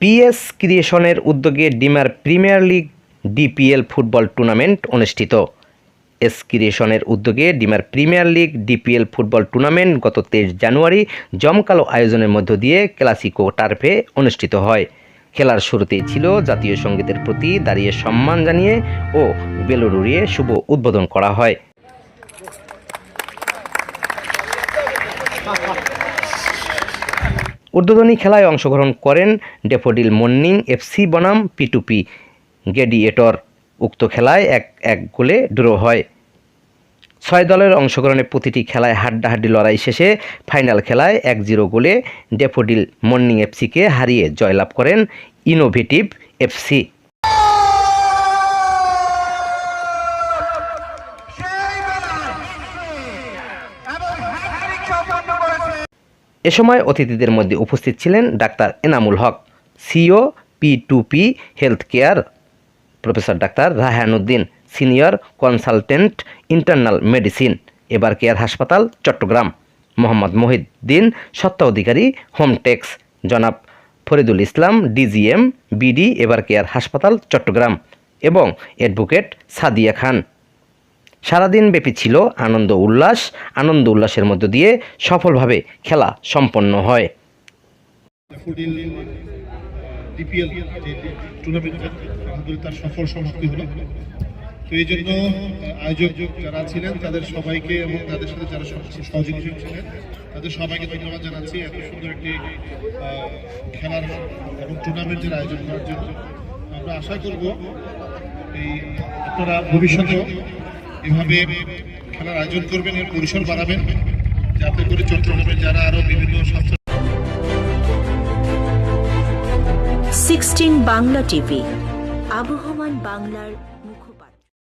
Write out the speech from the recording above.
BS ক্রিয়েশনের উদ্যোগে dimmer premier league, DPL football tournament অনুষ্ঠিত। এস ক্রিয়েশনের উদ্যোগে dimmer premier league, DPL football tournament গত তেইশ জানুয়ারি জমকালো আয়োজনের মধ্য দিয়ে ক্লাসিকো টার্ফে অনুষ্ঠিত হয়। খেলার শুরুতেই ছিল জাতীয় সঙ্গীতের প্রতি দাঁড়িয়ে সম্মান জানিয়ে ও বেলুর উড়িয়ে শুভ উদ্বোধন করা হয়। উদ্বোধনী খেলায় অংশগ্রহণ করেন ডেফোডিল মর্নিং এফসি বনাম পিটুপি গেডিয়েটর উক্ত খেলায় এক এক গোলে ড্র হয়। ছয় দলের অংশগ্রহণে প্রতিটি খেলায় হাড্ডাহাড্ডি লড়াই শেষে ফাইনাল খেলায় এক জিরো গোলে ডেফোডিল মর্নিং এফসিকে হারিয়ে জয়লাভ করেন ইনোভেটিভ এফসি এ সময় অতিথিদের মধ্যে উপস্থিত ছিলেন doctor Enamul Haque, CEO P two P health care professor doctor Rahanuddin senior consultant internal medicine, Evercare হাসপাতাল, চট্টগ্রাম। মোহাম্মদ মহিদ্দিন সত্ত্ব অধিকারী হোমটেক্স জনাব Faridul Islam, DGM, BD, Evercare হাসপাতাল, চট্টগ্রাম। এবং অ্যাডভোকেট সাদিয়া খান। সারাদিন ব্যাপী ছিল আনন্দ উল্লাস। আনন্দ উল্লাসের মধ্য দিয়ে সফলভাবে খেলা সম্পন্ন হয়। তো এই জন্য আয়োজক যারা ছিলেন, তাদের সবাইকে এবং তাদের সাথে যারা সহ- সহযোগী ছিলেন, তাদের সবাইকে ধন্যবাদ জানাচ্ছি এত সুন্দর একটি খেলার এবং টুর্নামেন্টের আয়োজন করার জন্য। আমরা আশা করব, এই আপনারা ভবিষ্যতেও এভাবে খেলার আয়োজন করবেন, এর পরিসর বাড়াবেন, যাতে করে চট্টগ্রামের যারা আরও বিভিন্ন স্বাস্থ্য সিক্সটিন বাংলা টিভি, আবহমান বাংলার